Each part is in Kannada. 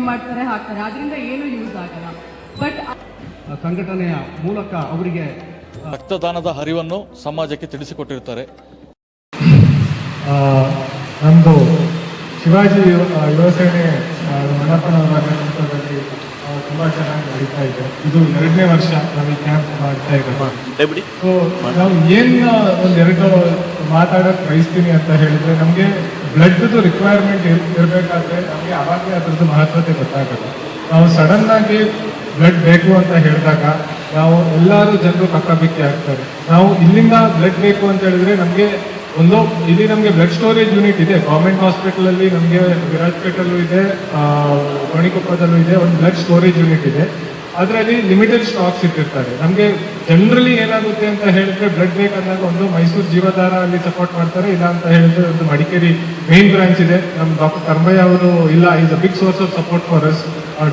ಮಾಡ್ತಾರೆ ಹಾಕ್ತಾರೆ. ಅದರಿಂದ ಏನು ಯೂಸ್ ಆಗಲ್ಲ. ಬಟ್ ಸಂಘಟನೆಯ ಮೂಲಕ ಅವರಿಗೆ ರಕ್ತದಾನದ ಹರಿವನ್ನು ಸಮಾಜಕ್ಕೆ ತಿಳಿಸಿಕೊಟ್ಟಿರ್ತಾರೆ ನಮ್ಮದು ಶಿವಾಜಿ ಯುವ- ಆ, ಯುವ ಸೇನೆ ಮಂಡಪನವರ ನೇತೃತ್ವದಲ್ಲಿ ಆ, ತುಂಬಾ ಚೆನ್ನಾಗಿ ನಡೀತಾ ಇದೆ. ಇದು ಎರಡನೇ ವರ್ಷ ನಾವು ಈ ಕ್ಯಾಂಪ್ ಮಾಡ್ತಾ ಇದ್ದೀವಿ ಸೊ ನಾವು ಏನ್ ಒಂದ್ ಎರಡು ಮಾತಾಡಕ್ ಬಯಸ್ತೀನಿ ಅಂತ ಹೇಳಿದ್ರೆ ನಮ್ಗೆ ಬ್ಲಡ್ದು ರಿಕ್ವೈರ್ಮೆಂಟ್ ಇರ್ಬೇಕಾದ್ರೆ ನಮ್ಗೆ ಅವಾಗಲೇ ಅದ್ರದ್ದು ಮಹತ್ವತೆ ಗೊತ್ತಾಗುತ್ತೆ ನಾವು ಸಡನ್ ಆಗಿ ಬ್ಲಡ್ ಬೇಕು ಅಂತ ಹೇಳಿದಾಗ ನಾವು ಎಲ್ಲರೂ ಜನರು ಕಕ್ಕಾಬಿಕ್ಕಿ ಆಗ್ತಾರೆ ನಾವು ಇಲ್ಲಿಂದ ಬ್ಲಡ್ ಬೇಕು ಅಂತ ಹೇಳಿದ್ರೆ ನಮ್ಗೆ ಒಂದು ಇಲ್ಲಿ ನಮಗೆ ಬ್ಲಡ್ ಸ್ಟೋರೇಜ್ ಯೂನಿಟ್ ಇದೆ. ಗೌರ್ಮೆಂಟ್ ಹಾಸ್ಪಿಟಲ್ ಅಲ್ಲಿ ನಮಗೆ ವಿರಾಜ್ಪೇಟಲ್ಲೂ ಇದೆ ಆ, ಗೋಣಿಕೊಪ್ಪದಲ್ಲೂ ಇದೆ ಒಂದು ಬ್ಲಡ್ ಸ್ಟೋರೇಜ್ ಯೂನಿಟ್ ಇದೆ. ಅದರಲ್ಲಿ ಲಿಮಿಟೆಡ್ ಸ್ಟಾಕ್ಸ್ ಇಟ್ಟಿರ್ತಾರೆ. ನಮಗೆ ಜನರಲಿ ಏನಾಗುತ್ತೆ ಅಂತ ಹೇಳಿದ್ರೆ ಬ್ಲಡ್ ಬೇಕಾದಾಗ ಒಂದು ಮೈಸೂರು ಜೀವಧಾರ ಅಲ್ಲಿ ಸಪೋರ್ಟ್ ಮಾಡ್ತಾರೆ ಇಲ್ಲ ಅಂತ ಹೇಳಿದ್ರೆ ಒಂದು ಮಡಿಕೇರಿ ಮೇನ್ ಬ್ರಾಂಚ್ ಇದೆ. ನಮ್ಮ ಡಾಕ್ಟರ್ ಕರ್ಮಯ್ಯ ಅವರು ಇಲ್ಲ is a big source of support for us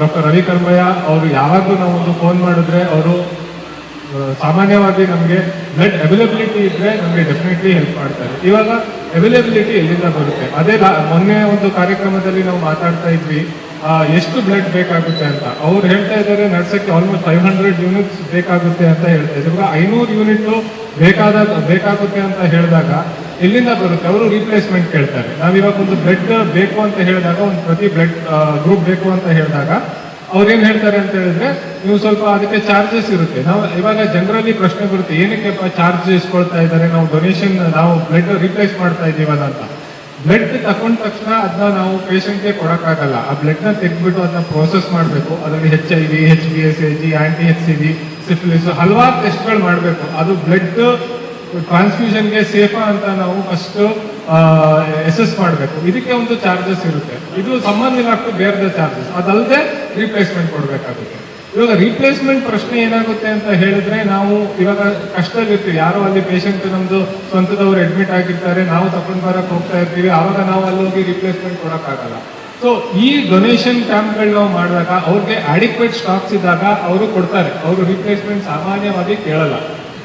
doctor Ravi Karmaiah ಅವರು ಯಾವಾಗಲೂ ನಾವು ಒಂದು ಫೋನ್ ಮಾಡಿದ್ರೆ ಅವರು ಸಾಮಾನ್ಯವಾಗಿ ನಮಗೆ ಬ್ಲಡ್ ಅವೈಲಬಿಲಿಟಿ ಇದ್ರೆ ನಮಗೆ ಡೆಫಿನೆಟ್ಲಿ ಹೆಲ್ಪ್ ಮಾಡ್ತಾರೆ. ಇವಾಗ ಅವೈಲಬಿಲಿಟಿ ಎಲ್ಲಿಂದ ಬರುತ್ತೆ? ಅದೇ ಮೊನ್ನೆ ಒಂದು ಕಾರ್ಯಕ್ರಮದಲ್ಲಿ ನಾವು ಮಾತಾಡ್ತಾ ಇದ್ವಿ ಎಷ್ಟು ಬ್ಲಡ್ ಬೇಕಾಗುತ್ತೆ ಅಂತ. ಅವ್ರು ಹೇಳ್ತಾ ಇದ್ದಾರೆ ನಡ್ಸಕ್ಕೆ ಆಲ್ಮೋಸ್ಟ್ ಫೈವ್ ಹಂಡ್ರೆಡ್ ಯೂನಿಟ್ಸ್ ಬೇಕಾಗುತ್ತೆ ಅಂತ ಹೇಳ್ತಾ ಇದ್ದಾರೆ. ಇವಾಗ ಐನೂರು ಯೂನಿಟ್ ಬೇಕಾದ, ಬೇಕಾಗುತ್ತೆ ಅಂತ ಹೇಳಿದಾಗ ಎಲ್ಲಿಂದ ಬರುತ್ತೆ? ಅವರು ರೀಪ್ಲೇಸ್ಮೆಂಟ್ ಕೇಳ್ತಾರೆ. ನಾವಿವಾಗ ಒಂದು ಬ್ಲಡ್ ಬೇಕು ಅಂತ ಹೇಳಿದಾಗ, ಒಂದು ಪ್ರತಿ ಬ್ಲಡ್ ಗ್ರೂಪ್ ಬೇಕು ಅಂತ ಹೇಳಿದಾಗ ಅವ್ರೇನ್ ಹೇಳ್ತಾರೆ ಅಂತ ಹೇಳಿದ್ರೆ, ನೀವು ಸ್ವಲ್ಪ ಅದಕ್ಕೆ ಚಾರ್ಜಸ್ ಇರುತ್ತೆ. ನಾವು ಇವಾಗ ಜನರಲ್ಲಿ ಪ್ರಶ್ನೆ ಬರುತ್ತೆ, ಏನಕ್ಕೆ ಚಾರ್ಜ್ ಇಸ್ಕೊಳ್ತಾ ಇದ್ದಾರೆ? ನಾವು ಡೊನೇಷನ್ ನಾವು ಬ್ಲಡ್ ರಿಪ್ಲೇಸ್ ಮಾಡ್ತಾ ಇದ್ದೀವಲ್ಲ ಅಂತ. ಬ್ಲಡ್ ತಕೊಂಡ ತಕ್ಷಣ ಅದನ್ನ ನಾವು ಪೇಷಂಟ್ಗೆ ಕೊಡೋಕ್ಕಾಗಲ್ಲ. ಆ ಬ್ಲಡ್ನ ತೆಗೆದ್ಬಿಟ್ಟು ಅದನ್ನ ಪ್ರೋಸೆಸ್ ಮಾಡಬೇಕು. ಅದರಲ್ಲಿ H I V H B S A G anti H C V syphilis ಹಲವಾರು ಟೆಸ್ಟ್ಗಳು ಮಾಡಬೇಕು. ಅದು ಬ್ಲಡ್ ಟ್ರಾನ್ಸ್ಫ್ಯೂಷನ್ಗೆ ಸೇಫಾ ಅಂತ ನಾವು ಫಸ್ಟ್ ಎಸೆಸ್ ಮಾಡಬೇಕು. ಇದಕ್ಕೆ ಒಂದು ಚಾರ್ಜಸ್ ಇರುತ್ತೆ. ಇದು ಸಂಬಂಧ ಇಲಾಖೆ ಬೇರೆ ಚಾರ್ಜಸ್ ಅದಲ್ಲದೆ ರೀಪ್ಲೇಸ್ಮೆಂಟ್ ಕೊಡಬೇಕಾಗುತ್ತೆ. ಇವಾಗ ರಿಪ್ಲೇಸ್ಮೆಂಟ್ ಪ್ರಶ್ನೆ ಏನಾಗುತ್ತೆ ಅಂತ ಹೇಳಿದ್ರೆ ನಾವು ಇವಾಗ ಕಷ್ಟದಲ್ಲಿರ್ತೀವಿ. ಯಾರು ಅಲ್ಲಿ ಪೇಷಂಟ್ ನಮ್ದು ಸ್ವಂತದವ್ರು ಅಡ್ಮಿಟ್ ಆಗಿರ್ತಾರೆ. ನಾವು ತಗೊಂಡ್ ಬರಕ್ ಹೋಗ್ತಾ ಇರ್ತೀವಿ. ಆವಾಗ ನಾವು ಅಲ್ಲಿ ಹೋಗಿ ರಿಪ್ಲೇಸ್ಮೆಂಟ್ ಕೊಡಕ್ಕಾಗಲ್ಲ. ಸೊ ಈ ಡೊನೇಷನ್ ಕ್ಯಾಂಪ್ಗಳು ನಾವು ಮಾಡಿದಾಗ ಅವ್ರಿಗೆ ಅಡಿಕ್ವೇಟ್ ಸ್ಟಾಕ್ಸ್ ಇದ್ದಾಗ ಅವರು ಕೊಡ್ತಾರೆ. ಅವರು ರಿಪ್ಲೇಸ್ಮೆಂಟ್ ಸಾಮಾನ್ಯವಾಗಿ ಕೇಳಲ್ಲ.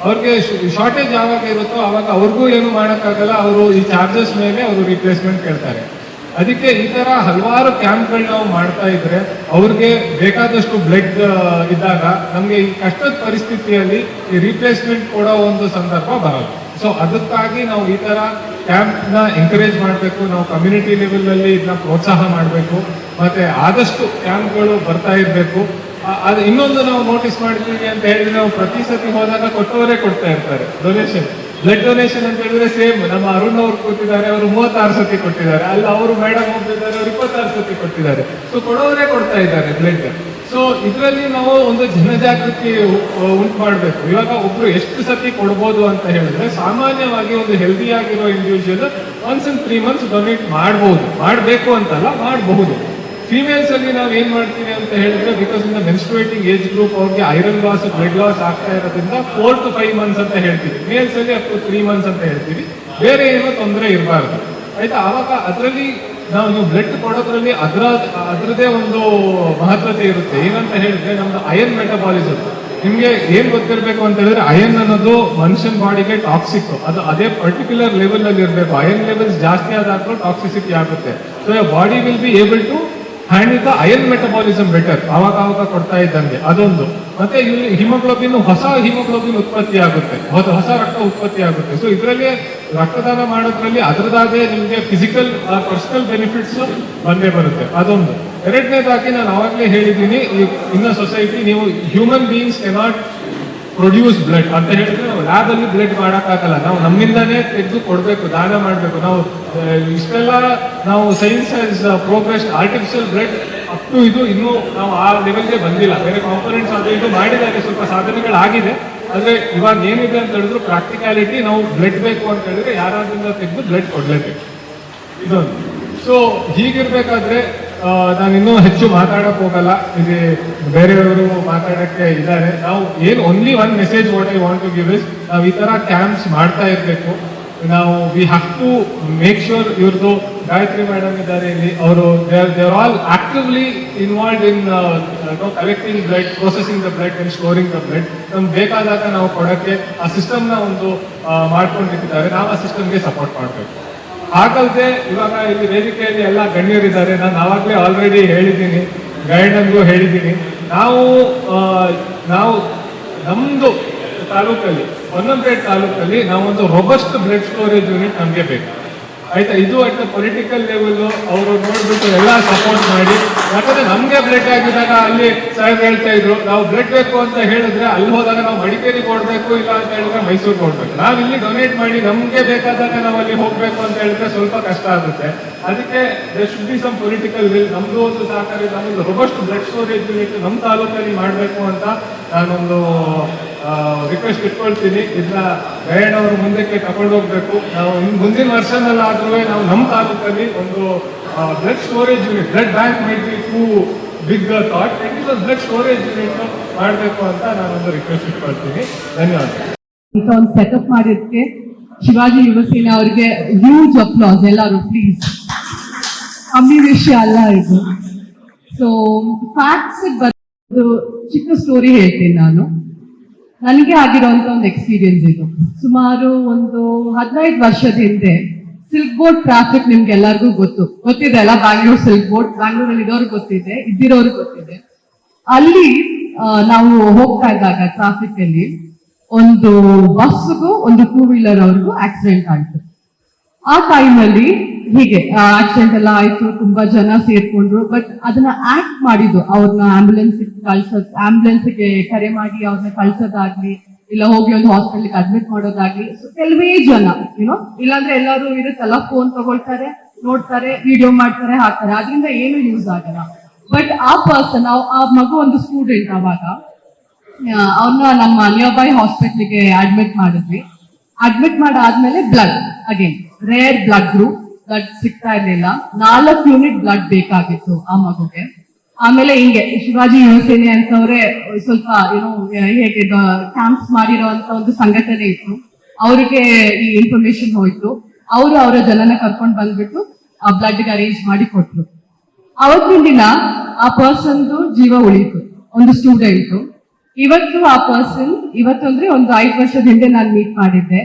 ಅವ್ರಿಗೆ ಶಾರ್ಟೇಜ್ ಯಾವಾಗ ಇರುತ್ತೋ ಅವಾಗ ಅವ್ರಿಗೂ ಏನು ಮಾಡೋಕ್ಕಾಗಲ್ಲ, ಅವರು ಈ ಚಾರ್ಜಸ್ ಮೇಲೆ ಅವರು ರಿಪ್ಲೇಸ್ಮೆಂಟ್ ಕೇಳ್ತಾರೆ. ಅದಕ್ಕೆ ಈ ತರ ಹಲವಾರು ಕ್ಯಾಂಪ್ಗಳು ನಾವು ಮಾಡ್ತಾ ಇದ್ರೆ ಅವ್ರಿಗೆ ಬೇಕಾದಷ್ಟು ಬ್ಲಡ್ ಇದ್ದಾಗ ನಮಗೆ ಈ ಕಷ್ಟದ ಪರಿಸ್ಥಿತಿಯಲ್ಲಿ ಈ ರಿಪ್ಲೇಸ್ಮೆಂಟ್ ಕೊಡೋ ಒಂದು ಸಂದರ್ಭ ಬರಲ್ಲ. ಸೊ ಅದಕ್ಕಾಗಿ ನಾವು ಈ ತರ ಕ್ಯಾಂಪ್ನ ಎಂಕರೇಜ್ ಮಾಡಬೇಕು, ನಾವು ಕಮ್ಯುನಿಟಿ ಲೆವೆಲ್ ಅಲ್ಲಿ ಇದನ್ನ ಪ್ರೋತ್ಸಾಹ ಮಾಡಬೇಕು, ಮತ್ತೆ ಆದಷ್ಟು ಕ್ಯಾಂಪ್ಗಳು ಬರ್ತಾ ಇರಬೇಕು. ಅದು ಇನ್ನೊಂದು ನಾವು ನೋಟಿಸ್ ಮಾಡ್ತೀವಿ ಅಂತ ಹೇಳಿದ್ರೆ ನಾವು ಪ್ರತಿ ಸತಿ ಹೋದಾಗ ಕೊಟ್ಟವರೇ ಕೊಡ್ತಾ ಇರ್ತಾರೆ. ಡೊನೇಷನ್ ಬ್ಲಡ್ ಡೊನೇಷನ್ ಅಂತ ಹೇಳಿದ್ರೆ ಸೇಮ್ ನಮ್ಮ ಅರುಣ್ ಅವ್ರು ಕೊಟ್ಟಿದ್ದಾರೆ, ಅವರು ಮೂವತ್ತಾರು ಸತಿ ಕೊಟ್ಟಿದ್ದಾರೆ. ಅಲ್ಲ, ಅವರು ಮೇಡಮ್ ಹೋಗ್ತಿದ್ದಾರೆ ಅವರು ಇಪ್ಪತ್ತಾರು ಸತಿ ಕೊಟ್ಟಿದ್ದಾರೆ. ಸೊ ಕೊಡೋರೇ ಕೊಡ್ತಾ ಇದ್ದಾರೆ ಬ್ಲಡ್ ಸೊ ಇದರಲ್ಲಿ ನಾವು ಒಂದು ಜನಜಾಗೃತಿ ಉಂಟು ಮಾಡಬೇಕು ಇವಾಗ ಒಬ್ರು ಎಷ್ಟು ಸತಿ ಕೊಡ್ಬೋದು ಅಂತ ಹೇಳಿದ್ರೆ ಸಾಮಾನ್ಯವಾಗಿ ಒಂದು ಹೆಲ್ದಿ ಆಗಿರೋ individual once in three months donate ಮಾಡ್ಬೋದು. ಮಾಡಬೇಕು ಅಂತಲ್ಲ, ಮಾಡಬಹುದು. ಫಿಮೇಲ್ಸ್ ಅಲ್ಲಿ ನಾವು ಏನ್ ಮಾಡ್ತೀವಿ ಅಂತ ಹೇಳಿದ್ರೆ because in menstruating age group ಅವ್ರಿಗೆ ಐರನ್ ಲಾಸ್ ಬ್ಲಡ್ ಲಾಸ್ ಆಗ್ತಾ ಇರೋದ್ರಿಂದ ಫೋರ್ ಟು ಫೈವ್ ಮಂತ್ಸ್ ಅಂತ ಹೇಳ್ತೀವಿ. ಮೇಲ್ಸ್ ಅಲ್ಲಿ ಅಪ್ ಟು ತ್ರೀ ಮಂತ್ಸ್ ಅಂತ ಹೇಳ್ತೀವಿ. ಬೇರೆ ಏನೋ ತೊಂದರೆ ಇರಬಾರ್ದು. ಆಯ್ತಾ? ಅವಾಗ ಅದರಲ್ಲಿ ನಾವು ನೀವು ಬ್ಲಡ್ ಕೊಡೋದ್ರಲ್ಲಿ ಅದರ ಅದರದೇ ಒಂದು ಮಹತ್ವತೆ ಇರುತ್ತೆ. ಏನಂತ ಹೇಳಿದ್ರೆ, ನಮ್ದು ಅಯನ್ ಮೆಟಬಾಲಿಸಮ್ ನಿಮ್ಗೆ ಏನ್ ಗೊತ್ತಿರಬೇಕು ಅಂತ ಹೇಳಿದ್ರೆ ಅಯನ್ ಅನ್ನೋದು ಮನುಷ್ಯನ ಬಾಡಿಗೆ ಟಾಕ್ಸಿಕ್ ಅದು ಅದೇ ಪರ್ಟಿಕ್ಯುಲರ್ ಲೆವೆಲ್ ಅಲ್ಲಿ ಇರಬೇಕು ಅಯನ್ ಲೆವೆಲ್ಸ್ ಜಾಸ್ತಿ ಆದಾಗ್ಲೂ ಟಾಕ್ಸಿಸಿಟಿ ಆಗುತ್ತೆ. So body will be able to handle the iron metabolism better ಅವಾಗ ಅವಾಗ ಕೊಡ್ತಾ ಇದ್ದಂಗೆ. ಅದೊಂದು. ಮತ್ತೆ ಇಲ್ಲಿ ಹಿಮೋಗ್ಲೋಬಿನ್ ಹೊಸ ಹಿಮೋಗ್ಲೋಬಿನ್ ಉತ್ಪತ್ತಿ ಆಗುತ್ತೆ. ಹೊಸ ರಕ್ತ ಉತ್ಪತ್ತಿ ಆಗುತ್ತೆ. ಸೊ ಇದರಲ್ಲಿ ರಕ್ತದಾನ ಮಾಡೋದ್ರಲ್ಲಿ ಅದರದಾಗೆ ನಿಮಗೆ ಫಿಸಿಕಲ್ ಪರ್ಸನಲ್ ಬೆನಿಫಿಟ್ಸ್ ಬಂದೇ ಬರುತ್ತೆ. ಅದೊಂದು. ಎರಡನೇದಾಗಿ ನಾನು ಅವಾಗಲೇ ಹೇಳಿದ್ದೀನಿ, ಈ ಇನ್ನ ಸೊಸೈಟಿ ನೀವು human beings cannot produce blood ಅಂತ ಹೇಳಿದ್ರೆ ನಾವು ಲ್ಯಾಬ್ ಅಲ್ಲಿ ಬ್ಲಡ್ ಮಾಡೋಕ್ಕಾಗಲ್ಲ. ನಾವು ನಮ್ಮಿಂದಾನೇ ತೆಗೆದು ಕೊಡಬೇಕು, ದಾನ ಮಾಡಬೇಕು. ನಾವು ಇಷ್ಟೆಲ್ಲ ನಾವು science as progress artificial blood up to ಇದು ಇನ್ನೂ ನಾವು ಆ ಲೆವೆಲ್ಗೆ ಬಂದಿಲ್ಲ. ಬೇರೆ ಕಾಂಪೊನೆಂಟ್ಸ್ ಅದು ಇದು ಮಾಡಿದಾಗ ಸ್ವಲ್ಪ ಸಾಧನೆಗಳಾಗಿದೆ. ಆದರೆ ಇವಾಗ ಏನಿದೆ ಅಂತ ಹೇಳಿದ್ರು ಪ್ರಾಕ್ಟಿಕಾಲಿಟಿ ನಾವು ಬ್ಲಡ್ ಬೇಕು ಅಂತ ಹೇಳಿದ್ರೆ ಯಾರಾದ್ರಿಂದ ತೆಗೆದು ಬ್ಲಡ್ ಕೊಡ್ಲೇಬೇಕು. ಇದೊಂದು. ಸೊ ಹೀಗಿರ್ಬೇಕಾದ್ರೆ ನಾನು ಇನ್ನೂ ಹೆಚ್ಚು ಮಾತಾಡಕ್ ಹೋಗಲ್ಲ. ಇಲ್ಲಿ ಬೇರೆಯವರು ಮಾತಾಡಕ್ಕೆ ಇದ್ದಾರೆ. ನಾವು ಏನು only one message what I want to give is ನಾವು ಈ ತರ ಕ್ಯಾಂಪ್ಸ್ ಮಾಡ್ತಾ ಇರಬೇಕು. ನಾವು we have to make sure ಇವ್ರದ್ದು ಗಾಯತ್ರಿ ಮೇಡಮ್ ಇದ್ದಾರೆ ಇಲ್ಲಿ. ಅವರು they're all actively involve in collecting blood processing the blood and storing the blood ನಮ್ಗೆ ಬೇಕಾದಾಗ ನಾವು ಕೊಡೋಕ್ಕೆ ಆ ಸಿಸ್ಟಮ್ನ ಒಂದು ಮಾಡ್ಕೊಂಡಿದ್ದಾರೆ. ನಾವು ಆ ಸಿಸ್ಟಮ್ಗೆ ಸಪೋರ್ಟ್ ಮಾಡಬೇಕು. ಹಾಗಲ್ದೆ ಇವಾಗ ಇಲ್ಲಿ ವೇದಿಕೆಯಲ್ಲಿ ಎಲ್ಲ ಗಣ್ಯರಿದ್ದಾರೆ. ನಾನು ಆವಾಗಲೇ ಆಲ್ರೆಡಿ ಹೇಳಿದ್ದೀನಿ. ಗೈಡನ್ಗೂ ಹೇಳಿದ್ದೀನಿ. ನಾವು ನಾವು ನಮ್ಮದು ತಾಲೂಕಲ್ಲಿ ಒಂದೊಂದೇ ತಾಲೂಕಲ್ಲಿ ನಾವೊಂದು ರೊಬಸ್ಟ್ ಬ್ಲಡ್ ಸ್ಟೋರೇಜ್ ಯೂನಿಟ್ ನಮಗೆ ಬೇಕು. ಆಯ್ತಾ, ಇದು ಅಟ್ ಪೊಲಿಟಿಕಲ್ ಲೆವೆಲ್ ಅವರು ನೋಡ್ಬಿಟ್ಟು ಎಲ್ಲ ಸಪೋರ್ಟ್ ಮಾಡಿ. ಯಾಕಂದ್ರೆ ನಮ್ಗೆ ಬ್ಲಡ್ ಆಗಿದಾಗ ಅಲ್ಲಿ ಸಾಹೇಬ್ ಹೇಳ್ತಾ ಇದ್ರು, ನಾವು ಬ್ಲಡ್ ಬೇಕು ಅಂತ ಹೇಳಿದ್ರೆ ಅಲ್ಲಿ ಹೋದಾಗ ನಾವು ಮಡಿಕೇರಿ ಕೊಡ್ಬೇಕು ಇಲ್ಲ ಅಂತ ಹೇಳಿದ್ರೆ ಮೈಸೂರು ಕೊಡ್ಬೇಕು ನಾವು ಇಲ್ಲಿ ಡೊನೇಟ್ ಮಾಡಿ ನಮ್ಗೆ ಬೇಕಾದಾಗ ನಾವು ಅಲ್ಲಿ ಹೋಗ್ಬೇಕು ಅಂತ ಹೇಳಿದ್ರೆ ಸ್ವಲ್ಪ ಕಷ್ಟ ಆಗುತ್ತೆ. ಅದಕ್ಕೆ should be some political will ನಮ್ದು ಒಂದು ಸಹಕಾರ ನಮ್ಮದು ರೊಬಸ್ಟ್ ಬ್ಲಡ್ ಸ್ಟೋರೇಜ್ ಯೂನಿಟ್ ನಮ್ಮ ತಾಲೂಕಲ್ಲಿ ಮಾಡಬೇಕು ಅಂತ ನಾನೊಂದು ರಿಕ್ವೆಸ್ಟ್ ಇಟ್ಕೊಳ್ತೀನಿ ಇದನ್ನ ಗಯಣ್ಣವರು ಮುಂದಕ್ಕೆ ತಗೊಂಡು ಹೋಗ್ಬೇಕು ನಾವು ಮುಂದಿನ ವರ್ಷದಲ್ಲಾದ್ರೂ ನಾವು ನಮ್ಮ ತಾಲೂಕಲ್ಲಿ ಒಂದು blood storage unit blood bank might be too big thought blood storage unit ಮಾಡಬೇಕು ಅಂತ ನಾನೊಂದು ರಿಕ್ವೆಸ್ಟ್ ಇಟ್ಕೊಳ್ತೀನಿ ಧನ್ಯವಾದ ಅಂತ ಒಂದು ಸೆಟಪ್ ಮಾಡಿದ್ದಕ್ಕೆ ಶಿವಾಜಿ ಯುವಸೇನೆ ಅವರಿಗೆ ಹ್ಯೂಜ್ ಅಪ್ಲಾಸ್ ಎಲ್ಲರೂ ಪ್ಲೀಸ್ ಕಮ್ಮಿ ವಿಷಯ ಅಲ್ಲ ಇದು. ಸೊ ಫ್ಯಾಕ್ಟ್ಸ್ ಬಂದು ಚಿಕ್ಕ ಸ್ಟೋರಿ ಹೇಳ್ತೀನಿ ನಾನು. ನನಗೆ ಆಗಿರೋಂಥ ಒಂದು ಎಕ್ಸ್ಪೀರಿಯನ್ಸ್ ಇದು. ಸುಮಾರು ಒಂದು ಹದಿನೈದು ವರ್ಷದ ಹಿಂದೆ ಸಿಲ್ಕ್ ಬೋರ್ಡ್ ಟ್ರಾಫಿಕ್ ನಿಮ್ಗೆ ಎಲ್ಲರಿಗೂ ಗೊತ್ತು. ಗೊತ್ತಿದೆ ಅಲ್ಲ ಬ್ಯಾಂಗ್ಳೂರ್ ಸಿಲ್ಕ್ ಬೋರ್ಡ್ ಬ್ಯಾಂಗ್ಳೂರಲ್ಲಿ ಇರೋರ್ಗೆ ಗೊತ್ತಿದೆ ಇದ್ದಿರೋರು ಗೊತ್ತಿದೆ. ಅಲ್ಲಿ ನಾವು ಹೋಗ್ತಾ ಇದ್ದಾಗ ಟ್ರಾಫಿಕ್ ಅಲ್ಲಿ ಒಂದು ಬಸ್ಗೂ ಒಂದು ಟೂ ವೀಲರ್ ಅವ್ರಿಗೂ ಆಕ್ಸಿಡೆಂಟ್ ಆಯ್ತು. ಆ ಟೈಮಲ್ಲಿ ಹೀಗೆ ಆಕ್ಸಿಡೆಂಟ್ ಎಲ್ಲ ಆಯ್ತು, ತುಂಬಾ ಜನ ಸೇರ್ಕೊಂಡ್ರು ಬಟ್ ಅದನ್ನ ಆಕ್ಟ್ ಮಾಡಿದ್ದು, ಅವ್ರನ್ನ ಆಂಬುಲೆನ್ಸ್ ಕಳ್ಸೋದ್ ಆಂಬುಲೆನ್ಸ್ಗೆ ಕರೆ ಮಾಡಿ ಅವ್ರನ್ನ ಕಳ್ಸೋದಾಗ್ಲಿ, ಇಲ್ಲ ಹೋಗಿ ಒಂದು ಹಾಸ್ಪಿಟಲ್ಗೆ ಅಡ್ಮಿಟ್ ಮಾಡೋದಾಗ್ಲಿ ಕೆಲವೇ ಜನ ಏನೋ ಇಲ್ಲಾಂದ್ರೆ ಎಲ್ಲರೂ ಇರುತ್ತಲ್ಲ ಫೋನ್ ತಗೊಳ್ತಾರೆ, ನೋಡ್ತಾರೆ ವಿಡಿಯೋ ಮಾಡ್ತಾರೆ, ಹಾಕ್ತಾರೆ ಅದರಿಂದ ಏನು ಯೂಸ್ ಆಗಲ್ಲ. ಬಟ್ ಆ ಪರ್ಸನ್ ಆ ಮಗು ಒಂದು ಸ್ಟೂಡೆಂಟ್ ಅವಾಗ ಅವ್ರನ್ನ ನಮ್ಮ ನಿಯರ್ ಬೈ ಹಾಸ್ಪಿಟ್ಲಿಗೆ ಅಡ್ಮಿಟ್ ಮಾಡಿದ್ವಿ. ಅಡ್ಮಿಟ್ ಮಾಡಾದ್ಮೇಲೆ blood again rare blood group blood ಸಿಗ್ತಾ ಇರ್ಲಿಲ್ಲ. ನಾಲ್ಕು ಯೂನಿಟ್ ಬ್ಲಡ್ ಬೇಕಾಗಿತ್ತು ಆ ಮಗುಗೆ. ಆಮೇಲೆ ಹಿಂಗೆ ಶಿವಾಜಿ ಯುವಸೇನೆ ಅಂತವ್ರೆ ಸ್ವಲ್ಪ ಏನೋ ಹೇಗೆ ಕ್ಯಾಂಪ್ಸ್ ಮಾಡಿರೋ ಒಂದು ಸಂಘಟನೆ ಇತ್ತು. ಅವ್ರಿಗೆ ಈ ಇನ್ಫಾರ್ಮೇಶನ್ ಹೋಯ್ತು. ಅವರು ಅವರ ಜನನ ಕರ್ಕೊಂಡು ಬಂದ್ಬಿಟ್ಟು ಆ ಬ್ಲಡ್ ಅರೇಂಜ್ ಮಾಡಿ ಕೊಟ್ರು. ಅವತ್ತಿನ ದಿನ ಆ ಪರ್ಸನ್ದು ಜೀವ ಉಳಿತು ಒಂದು ಸ್ಟೂಡೆಂಟ್ ಇವತ್ತು ಆ ಪರ್ಸನ್ ಇವತ್ತು ಅಂದ್ರೆ ಒಂದು ಐದು ವರ್ಷದ ಹಿಂದೆ ನಾನು ಮೀಟ್ ಮಾಡಿದ್ದೆ.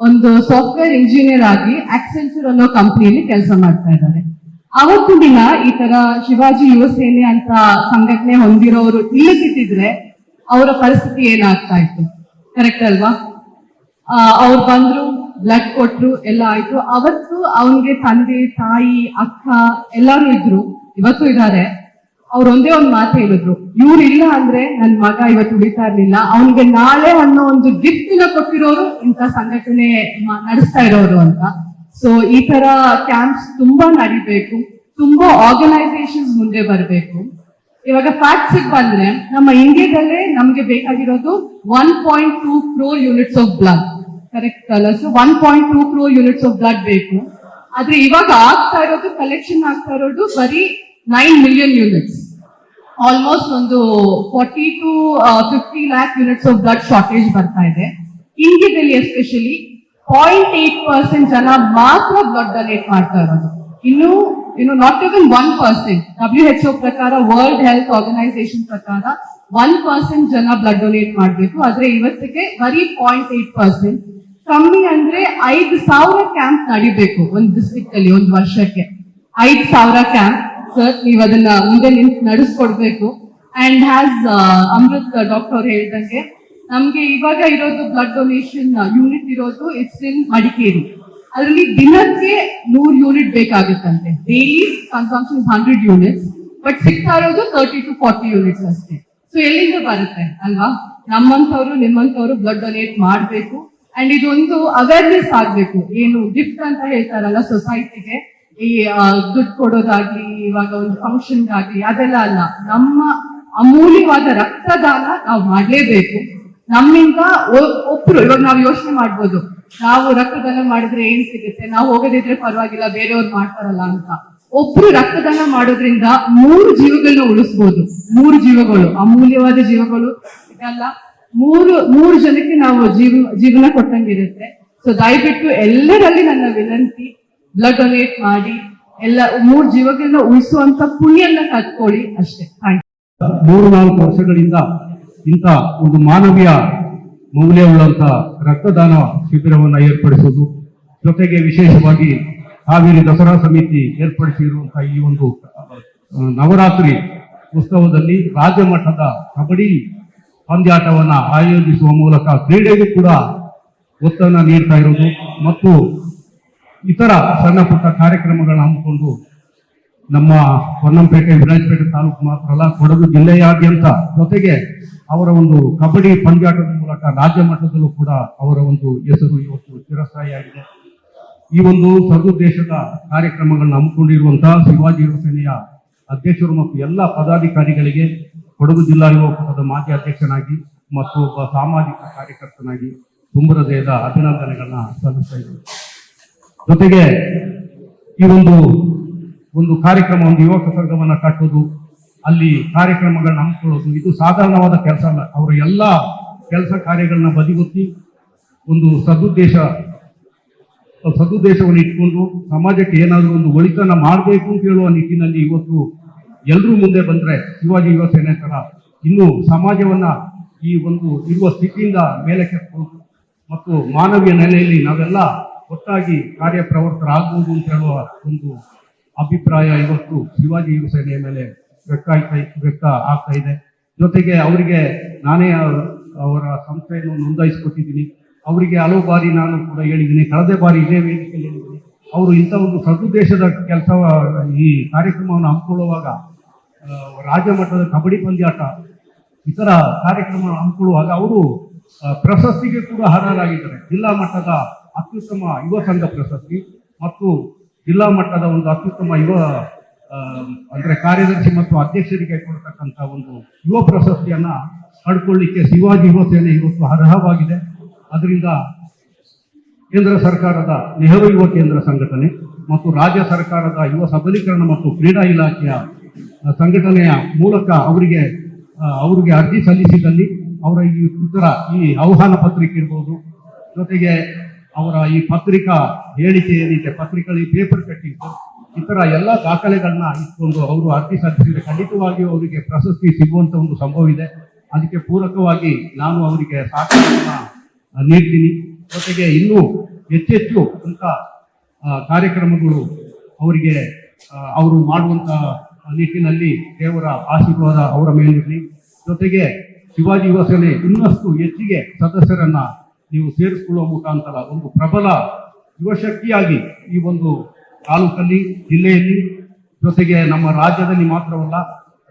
ಒಂದು ಸಾಫ್ಟ್ವೇರ್ ಇಂಜಿನಿಯರ್ ಆಗಿ ಆಕ್ಸೆನ್ಸರ್ ಅನ್ನೋ ಕಂಪ್ನಿಯಲ್ಲಿ ಕೆಲಸ ಮಾಡ್ತಾ ಇದ್ದಾರೆ. ಅವತ್ತು ದಿನ ಈ ತರ ಶಿವಾಜಿ ಯುವ ಸೇನೆ ಅಂತ ಸಂಘಟನೆ ಹೊಂದಿರೋರು ಇಲ್ಲದಿದ್ದಿದ್ರೆ ಅವರ ಪರಿಸ್ಥಿತಿ ಏನಾಗ್ತಾ ಇತ್ತು? ಕರೆಕ್ಟ್ ಅಲ್ವಾ? ಅವ್ರು ಬಂದ್ರು ಬ್ಲಡ್ ಕೊಟ್ರು, ಎಲ್ಲ ಆಯ್ತು. ಅವತ್ತು ಅವನ್ಗೆ ತಂದೆ, ತಾಯಿ, ಅಕ್ಕ ಎಲ್ಲರೂ ಇದ್ರು. ಇವತ್ತು ಇದ್ದಾರೆ. ಅವ್ರು ಒಂದೇ ಒಂದ್ ಮಾತು ಹೇಳಿದ್ರು. ಇವ್ರು ಇಲ್ಲ ಅಂದ್ರೆ ನನ್ ಮಗ ಇವತ್ತು ಉಳಿತಾ ಇರ್ಲಿಲ್ಲ. ಅವನ್ಗೆ ನಾಳೆ ಅನ್ನೋ ಒಂದು ಗಿಫ್ಟಿನ ಕೊಟ್ಟಿರೋರು ಇಂಥ ಸಂಘಟನೆ ನಡೆಸ್ತಾ ಇರೋರು ಅಂತ. ಸೊ ಈ ತರ ಕ್ಯಾಂಪ್ಸ್ ತುಂಬಾ ನಡಿಬೇಕು. ತುಂಬಾ ಆರ್ಗನೈಸೇಷನ್ಸ್ ಮುಂದೆ ಬರಬೇಕು. ಇವಾಗ ಫ್ಯಾಕ್ಟ್ಸ್ ಬಂದ್ರೆ ನಮ್ಮ ಇಂಡಿಯಾದಲ್ಲೇ ನಮ್ಗೆ ಬೇಕಾಗಿರೋದು one point two crore units of blood correct ಅಲ್ಲ? So one point two crore units of blood ಬೇಕು. ಆದ್ರೆ ಇವಾಗ ಆಗ್ತಾ ಇರೋದು ಕಲೆಕ್ಷನ್ ಆಗ್ತಾ ಇರೋದು ಬರೀ ನೈನ್ ಮಿಲಿಯನ್ ಯೂನಿಟ್ಸ್ ಆಲ್ಮೋಸ್ಟ್ ಒಂದು forty to fifty lakh units of blood shortage ಬರ್ತಾ ಇದೆ. ಇಂಡಿಯಾದಲ್ಲಿ ಎಸ್ಪೆಷಲಿ ಪಾಯಿಂಟ್ ಏಟ್ ಪರ್ಸೆಂಟ್ ಜನ ಮಾತ್ರ ಬ್ಲಡ್ ಡೊನೇಟ್ ಮಾಡ್ತಾ ಇರೋದು. ಇನ್ನು ಇನ್ನು not even one percent W H O ಪ್ರಕಾರ ವರ್ಲ್ಡ್ ಹೆಲ್ತ್ ಆರ್ಗನೈಸೇಷನ್ ಪ್ರಕಾರ ಒನ್ ಪರ್ಸೆಂಟ್ ಜನ ಬ್ಲಡ್ ಡೊನೇಟ್ ಮಾಡಬೇಕು. ಆದ್ರೆ ಇವತ್ತಿಗೆ ಬರೀ ಪಾಯಿಂಟ್ ಏಟ್ ಪರ್ಸೆಂಟ್ ಕಮ್ಮಿ ಅಂದ್ರೆ ಐದು ಸಾವಿರ ಕ್ಯಾಂಪ್ ನಡಿಬೇಕು ಒಂದು ಡಿಸ್ಟಿಕ್ ಅಲ್ಲಿ, ಒಂದು ವರ್ಷಕ್ಕೆ. ಐದು ಸಾವಿರ ಕ್ಯಾಂಪ್ ಸರ್ ನೀವು ಅದನ್ನ ಮುಂದೆ ನಿಂತು ನಡೆಸ್ಕೊಡ್ಬೇಕು. ಅಂಡ್ ಹ್ಯಾಸ್ ಅಮೃತ್ ಡಾಕ್ಟರ್ ಅವ್ರು ಹೇಳಿದಂಗೆ, ನಮ್ಗೆ ಇವಾಗ ಇರೋದು ಬ್ಲಡ್ ಡೊನೇಷನ್ ಯೂನಿಟ್ ಇರೋದು ಇಟ್ಸ್ ಇನ್ ಮಡಿಕೇರಿ ಅದರಲ್ಲಿ ದಿನಕ್ಕೆ ನೂರ್ unit ಬೇಕಾಗುತ್ತಂತೆ. Daily consumption hundred units but ಸಿಗ್ತಾ ಇರೋದು ತರ್ಟಿ ಟು ಫಾರ್ಟಿ ಯೂನಿಟ್ಸ್ ಅಷ್ಟೇ. ಸೊ ಎಲ್ಲಿಂದ ಬರುತ್ತೆ ಅಲ್ವಾ? ನಮ್ಮಂತವ್ರು ನಿಮ್ಮಂತವ್ರು ಬ್ಲಡ್ ಡೊನೇಟ್ ಮಾಡಬೇಕು. ಅಂಡ್ ಇದೊಂದು ಅವೇರ್ನೆಸ್ ಆಗ್ಬೇಕು. ಏನು ಗಿಫ್ಟ್ ಅಂತ ಹೇಳ್ತಾರಲ್ಲ ಸೊಸೈಟಿಗೆ ಈ ದುಡ್ಡು ಕೊಡೋದಾಗ್ಲಿ, ಇವಾಗ ಒಂದು ಫಂಕ್ಷನ್ ಆಗ್ಲಿ ಅದೆಲ್ಲ ಅಲ್ಲ. ನಮ್ಮ ಅಮೂಲ್ಯವಾದ ರಕ್ತದಾನ ನಾವು ಮಾಡ್ಲೇಬೇಕು. ನಮ್ಮಿಂದ ಒಬ್ರು, ಇವಾಗ ನಾವು ಯೋಚನೆ ಮಾಡ್ಬೋದು. ನಾವು ರಕ್ತದಾನ ಮಾಡಿದ್ರೆ ಏನ್ ಸಿಗುತ್ತೆ? ನಾವು ಹೋಗದಿದ್ರೆ ಪರವಾಗಿಲ್ಲ, ಬೇರೆಯವ್ರು ಮಾಡ್ತಾರಲ್ಲ ಅಂತ. ಒಬ್ರು ರಕ್ತದಾನ ಮಾಡೋದ್ರಿಂದ ಮೂರು ಜೀವಗಳನ್ನ ಉಳಿಸ್ಬೋದು. ಮೂರು ಜೀವಗಳು. ಅಮೂಲ್ಯವಾದ ಜೀವಗಳು ಇದಲ್ಲ. ಮೂರು ಮೂರು ಜನಕ್ಕೆ ನಾವು ಜೀವ, ಜೀವನ ಕೊಟ್ಟಂಗಿರುತ್ತೆ. ಸೊ ದಯವಿಟ್ಟು ಎಲ್ಲರಲ್ಲಿ ನನ್ನ ವಿನಂತಿ ಬ್ಲಡ್ ಡೊನೇಟ್ ಮಾಡಿ, ಎಲ್ಲ ಮೂರು ಜೀವಗಳನ್ನ ಉಳಿಸುವಂತ ಪುಣ್ಯನ ಕತ್ಕೊಳ್ಳಿ ಅಷ್ಟೇ. ಮೂರು ನಾಲ್ಕು ವರ್ಷಗಳಿಂದ ಇಂಥ ಒಂದು ಮಾನವೀಯ ಮೌಲ್ಯವುಳ್ಳಂತ ರಕ್ತದಾನ ಶಿಬಿರವನ್ನು ಏರ್ಪಡಿಸುವುದು, ಜೊತೆಗೆ ವಿಶೇಷವಾಗಿ ಹಾವೇರಿ ದಸರಾ ಸಮಿತಿ ಏರ್ಪಡಿಸಿರುವಂತಹ ಈ ಒಂದು ನವರಾತ್ರಿ ಉತ್ಸವದಲ್ಲಿ ರಾಜ್ಯ ಮಟ್ಟದ ಕಬಡ್ಡಿ ಪಂದ್ಯಾಟವನ್ನ ಆಯೋಜಿಸುವ ಮೂಲಕ ಕ್ರೀಡೆಗೂ ಕೂಡ ಒತ್ತನ್ನು ನೀಡ್ತಾ ಇರುವುದು. ಮತ್ತು ಇತರ ಸಣ್ಣ ಪುಟ್ಟ ಕಾರ್ಯಕ್ರಮಗಳನ್ನ ಹಮ್ಮಿಕೊಂಡು ನಮ್ಮ ಹೊನ್ನಂಪೇಟೆ ವಿರಾಜಪೇಟೆ ತಾಲೂಕು ಮಾತ್ರ ಅಲ್ಲ, ಕೊಡಗು ಜಿಲ್ಲೆಯಾದ್ಯಂತ ಜೊತೆಗೆ ಅವರ ಒಂದು ಕಬಡ್ಡಿ ಪಂದ್ಯಾಟದ ಮೂಲಕ ರಾಜ್ಯ ಮಟ್ಟದಲ್ಲೂ ಕೂಡ ಅವರ ಒಂದು ಹೆಸರು ಇವತ್ತು ಚಿರಸ್ಥಾಯಿಯಾಗಿದೆ. ಈ ಒಂದು ಸದುದ್ದೇಶದ ಕಾರ್ಯಕ್ರಮಗಳನ್ನು ಹಮ್ಮಿಕೊಂಡಿರುವಂತಹ ಶಿವಾಜಿ ಯುವಸೇನೆಯ ಅಧ್ಯಕ್ಷರು ಮತ್ತು ಎಲ್ಲ ಪದಾಧಿಕಾರಿಗಳಿಗೆ ಕೊಡಗು ಜಿಲ್ಲಾ ಯುವ ಒಕ್ಕೂಟದ ಮಾಜಿ ಅಧ್ಯಕ್ಷನಾಗಿ ಮತ್ತು ಒಬ್ಬ ಸಾಮಾಜಿಕ ಕಾರ್ಯಕರ್ತನಾಗಿ ತುಂಬ ಹೃದಯದ ಅಭಿನಂದನೆಗಳನ್ನ ಸಲ್ಲಿಸ್ತಾ ಇದ್ದೇನೆ. ಜೊತೆಗೆ ಈ ಒಂದು ಒಂದು ಕಾರ್ಯಕ್ರಮ, ಒಂದು ಯುವಕ ಸಂಘವನ್ನ ಕಟ್ಟೋದು, ಅಲ್ಲಿ ಕಾರ್ಯಕ್ರಮಗಳನ್ನ ಹಮ್ಮಿಕೊಳ್ಳೋದು, ಇದು ಸಾಧಾರಣವಾದ ಕೆಲಸ ಅಲ್ಲ. ಅವರ ಎಲ್ಲ ಕೆಲಸ ಕಾರ್ಯಗಳನ್ನ ಬದಿಗೊತ್ತಿ ಒಂದು ಸದುದ್ದೇಶ ಸದುದ್ದೇಶವನ್ನು ಇಟ್ಕೊಂಡು ಸಮಾಜಕ್ಕೆ ಏನಾದರೂ ಒಂದು ಒಳಿತನ ಮಾಡಬೇಕು ಅಂತ ಹೇಳುವ ನಿಟ್ಟಿನಲ್ಲಿ ಇವತ್ತು ಎಲ್ಲರೂ ಮುಂದೆ ಬಂದ್ರೆ ಶಿವಾಜಿ ಯುವ ಸೇನೆ ತರ ಇನ್ನು ಸಮಾಜವನ್ನ ಈ ಒಂದು ಇರುವ ಸ್ಥಿತಿಯಿಂದ ಮೇಲೆ ಕೆತ್ತಬಹುದು ಮತ್ತು ಮಾನವೀಯ ನೆಲೆಯಲ್ಲಿ ನಾವೆಲ್ಲ ಒಟ್ಟಾಗಿ ಕಾರ್ಯಪ್ರವೃತ್ತರಾಗಬಹುದು ಅಂತ ಹೇಳುವ ಒಂದು ಅಭಿಪ್ರಾಯ ಇವತ್ತು ಶಿವಾಜಿ ಯುವ ಸೇನೆಯ ಮೇಲೆ ವ್ಯಕ್ತ ಆಯ್ತಾ ವ್ಯಕ್ತ ಆಗ್ತಾ ಇದೆ. ಜೊತೆಗೆ ಅವರಿಗೆ ನಾನೇ ಅವ- ಅವರ ಸಂಸ್ಥೆಯನ್ನು ನೋಂದಾಯಿಸಿಕೊಟ್ಟಿದ್ದೀನಿ. ಅವರಿಗೆ ಹಲವು ಬಾರಿ ನಾನು ಕೂಡ ಹೇಳಿದ್ದೀನಿ. ಕಳೆದ ಬಾರಿ ಇದೇ ವೇದಿಕೆಯಲ್ಲಿ ಹೇಳಿದ್ದೀನಿ. ಅವರು ಇಂಥ ಒಂದು ಸದುದ್ದೇಶದ ಕೆಲಸ, ಈ ಕಾರ್ಯಕ್ರಮವನ್ನು ಹಮ್ಮಿಕೊಳ್ಳುವಾಗ ರಾಜ್ಯ ಮಟ್ಟದ ಕಬಡ್ಡಿ ಪಂದ್ಯಾಟ, ಇತರ ಕಾರ್ಯಕ್ರಮ ಹಮ್ಮಿಕೊಳ್ಳುವಾಗ ಅವರು ಪ್ರಶಸ್ತಿಗೆ ಕೂಡ ಅರ್ಹರಾಗಿದ್ದಾರೆ ಜಿಲ್ಲಾ ಮಟ್ಟದ ಅತ್ಯುತ್ತಮ ಯುವ ಸಂಘ ಪ್ರಶಸ್ತಿ ಮತ್ತು ಜಿಲ್ಲಾ ಮಟ್ಟದ ಒಂದು ಅತ್ಯುತ್ತಮ ಯುವ ಅಂದ್ರೆ ಕಾರ್ಯದರ್ಶಿ ಮತ್ತು ಅಧ್ಯಕ್ಷರಿಗೆ ಕೊಡ್ತಕ್ಕಂಥ ಒಂದು ಯುವ ಪ್ರಶಸ್ತಿಯನ್ನ ಪಡ್ಕೊಳ್ಳಿಕ್ಕೆ ಶಿವಾಜಿ ಯುವ ಸೇನೆ ಇವತ್ತು ಅರ್ಹವಾಗಿದೆ. ಅದರಿಂದ ಕೇಂದ್ರ ಸರ್ಕಾರದ ನೆಹರು ಯುವ ಕೇಂದ್ರ ಸಂಘಟನೆ ಮತ್ತು ರಾಜ್ಯ ಸರ್ಕಾರದ ಯುವ ಸಬಲೀಕರಣ ಮತ್ತು ಕ್ರೀಡಾ ಇಲಾಖೆಯ ಸಂಘಟನೆಯ ಮೂಲಕ ಅವರಿಗೆ ಅವರಿಗೆ ಅರ್ಜಿ ಸಲ್ಲಿಸಿದಲ್ಲಿ ಅವರ ಈ ಇತರ ಈ ಆಹ್ವಾನ ಪತ್ರಿಕೆ ಇರ್ಬೋದು. ಜೊತೆಗೆ ಅವರ ಈ ಪತ್ರಿಕಾ ಹೇಳಿಕೆ ಏನಿದೆ ಪತ್ರಿಕೆಗಳು ಈ ಪೇಪರ್ ಕಟ್ಟಿಂಗ್ ಥರ ಎಲ್ಲ ದಾಖಲೆಗಳನ್ನ ಇಟ್ಕೊಂಡು ಅವರು ಅರ್ಜಿ ಸಲ್ಲಿಸಿದ್ರೆ ಖಂಡಿತವಾಗಿಯೂ ಅವರಿಗೆ ಪ್ರಶಸ್ತಿ ಸಿಗುವಂತ ಒಂದು ಸಂಭವ ಇದೆ. ಅದಕ್ಕೆ ಪೂರಕವಾಗಿ ನಾನು ಅವರಿಗೆ ಸಹಕಾರವನ್ನ ನೀಡ್ತೀನಿ. ಜೊತೆಗೆ ಇನ್ನೂ ಹೆಚ್ಚೆಚ್ಚು ಅಂತ ಕಾರ್ಯಕ್ರಮಗಳು ಅವರಿಗೆ ಅವರು ಮಾಡುವಂತ ನಿಟ್ಟಿನಲ್ಲಿ ದೇವರ ಆಶೀರ್ವಾದ ಅವರ ಮೇಲಿರಲಿ. ಜೊತೆಗೆ ಶಿವಾಜಿ ಯುವ ಸೇನೆ ಇನ್ನಷ್ಟು ಹೆಚ್ಚಿಗೆ ಸದಸ್ಯರನ್ನ ನೀವು ಸೇರಿಸಿಕೊಳ್ಳುವ ಮುಖಾಂತರ ಒಂದು ಪ್ರಬಲ ಯುವಶಕ್ತಿಯಾಗಿ ಈ ಒಂದು ತಾಲೂಕಲ್ಲಿ, ಜಿಲ್ಲೆಯಲ್ಲಿ, ಜೊತೆಗೆ ನಮ್ಮ ರಾಜ್ಯದಲ್ಲಿ ಮಾತ್ರವಲ್ಲ,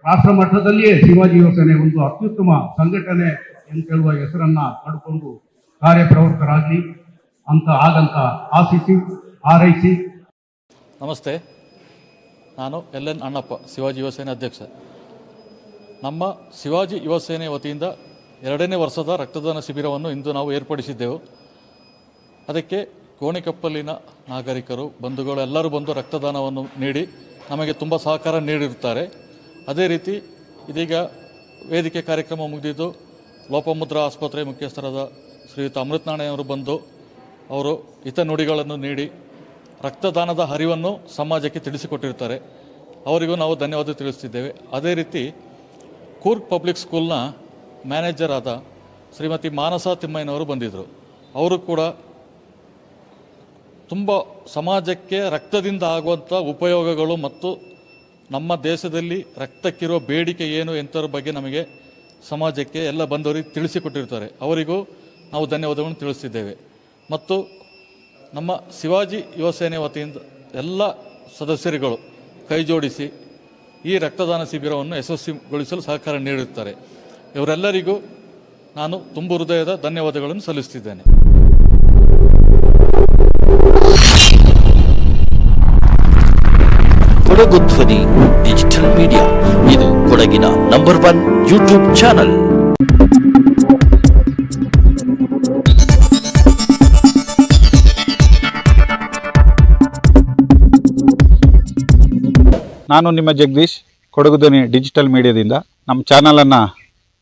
ರಾಷ್ಟ್ರ ಮಟ್ಟದಲ್ಲಿಯೇ ಶಿವಾಜಿ ಯೋಜನೆ ಒಂದು ಅತ್ಯುತ್ತಮ ಸಂಘಟನೆ ಅಂತ ಹೇಳುವ ಹೆಸರನ್ನ ಪಡ್ಕೊಂಡು ಕಾರ್ಯಪ್ರವರ್ತರಾಗಲಿ ಅಂತ ಆಗಂತ ಆಶಿಸಿ, ಹಾರೈಸಿ. ನಮಸ್ತೆ. ನಾನು ಎಲ್ ಎನ್ ಅಣ್ಣಪ್ಪ, ಶಿವಾಜಿ ಯುವಸೇನೆ ಅಧ್ಯಕ್ಷ. ನಮ್ಮ ಶಿವಾಜಿ ಯುವಸೇನೆ ವತಿಯಿಂದ ಎರಡನೇ ವರ್ಷದ ರಕ್ತದಾನ ಶಿಬಿರವನ್ನು ಇಂದು ನಾವು ಏರ್ಪಡಿಸಿದ್ದೆವು. ಅದಕ್ಕೆ ಕೋಣೆಕಪ್ಪಲಿನ ನಾಗರಿಕರು, ಬಂಧುಗಳು ಎಲ್ಲರೂ ಬಂದು ರಕ್ತದಾನವನ್ನು ನೀಡಿ ನಮಗೆ ತುಂಬ ಸಹಕಾರ ನೀಡಿರುತ್ತಾರೆ. ಅದೇ ರೀತಿ ಇದೀಗ ವೇದಿಕೆ ಕಾರ್ಯಕ್ರಮ ಮುಗಿದಿದ್ದು ಲೋಪಮುದ್ರಾ ಆಸ್ಪತ್ರೆ ಮುಖ್ಯಸ್ಥರಾದ ಶ್ರೀಯುತ ಅವರು ಬಂದು ಅವರು ಹಿತ ನುಡಿಗಳನ್ನು ನೀಡಿ ರಕ್ತದಾನದ ಹರಿವನ್ನು ಸಮಾಜಕ್ಕೆ ತಿಳಿಸಿಕೊಟ್ಟಿರ್ತಾರೆ ಅವರಿಗೂ ನಾವು ಧನ್ಯವಾದ ತಿಳಿಸ್ತಿದ್ದೇವೆ. ಅದೇ ರೀತಿ ಕೂರ್ಗ್ ಪಬ್ಲಿಕ್ ಸ್ಕೂಲ್ನ ಮ್ಯಾನೇಜರ್ ಆದ ಶ್ರೀಮತಿ ಮಾನಸ ತಿಮ್ಮಯ್ಯನವರು ಬಂದಿದ್ದರು ಅವರು ಕೂಡ ತುಂಬ ಸಮಾಜಕ್ಕೆ ರಕ್ತದಿಂದ ಆಗುವಂಥ ಉಪಯೋಗಗಳು ಮತ್ತು ನಮ್ಮ ದೇಶದಲ್ಲಿ ರಕ್ತಕ್ಕಿರುವ ಬೇಡಿಕೆ ಏನು ಎಂಥವ್ರ ಬಗ್ಗೆ ನಮಗೆ ಸಮಾಜಕ್ಕೆ ಎಲ್ಲ ಬಂದವರಿಗೆ ತಿಳಿಸಿಕೊಟ್ಟಿರ್ತಾರೆ. ಅವರಿಗೂ ನಾವು ಧನ್ಯವಾದಗಳನ್ನು ತಿಳಿಸ್ತಿದ್ದೇವೆ. ಮತ್ತು ನಮ್ಮ ಶಿವಾಜಿ ಯುವ ಸೇನೆ ವತಿಯಿಂದ ಎಲ್ಲ ಸದಸ್ಯರುಗಳು ಕೈಜೋಡಿಸಿ ಈ ರಕ್ತದಾನ ಶಿಬಿರವನ್ನು ಯಶಸ್ವಿಗೊಳಿಸಲು ಸಹಕಾರ ನೀಡುತ್ತಾರೆ ಇವರೆಲ್ಲರಿಗೂ ನಾನು ತುಂಬ ಹೃದಯದ ಧನ್ಯವಾದಗಳನ್ನು ಸಲ್ಲಿಸುತ್ತಿದ್ದೇನೆ ಕೊಡಗು ಧ್ವನಿ ಡಿಜಿಟಲ್ ಮೀಡಿಯಾ. ಇದು ಕೊಡಗಿನ ನಂಬರ್ ಒನ್ ಯೂಟ್ಯೂಬ್ ಚಾನಲ್. ನಾನು ನಿಮ್ಮ ಜಗದೀಶ್ ಕೊಡಗು ಧ್ವನಿ ಡಿಜಿಟಲ್ ಮೀಡಿಯಾದಿಂದ. ನಮ್ಮ ಚಾನಲನ್ನು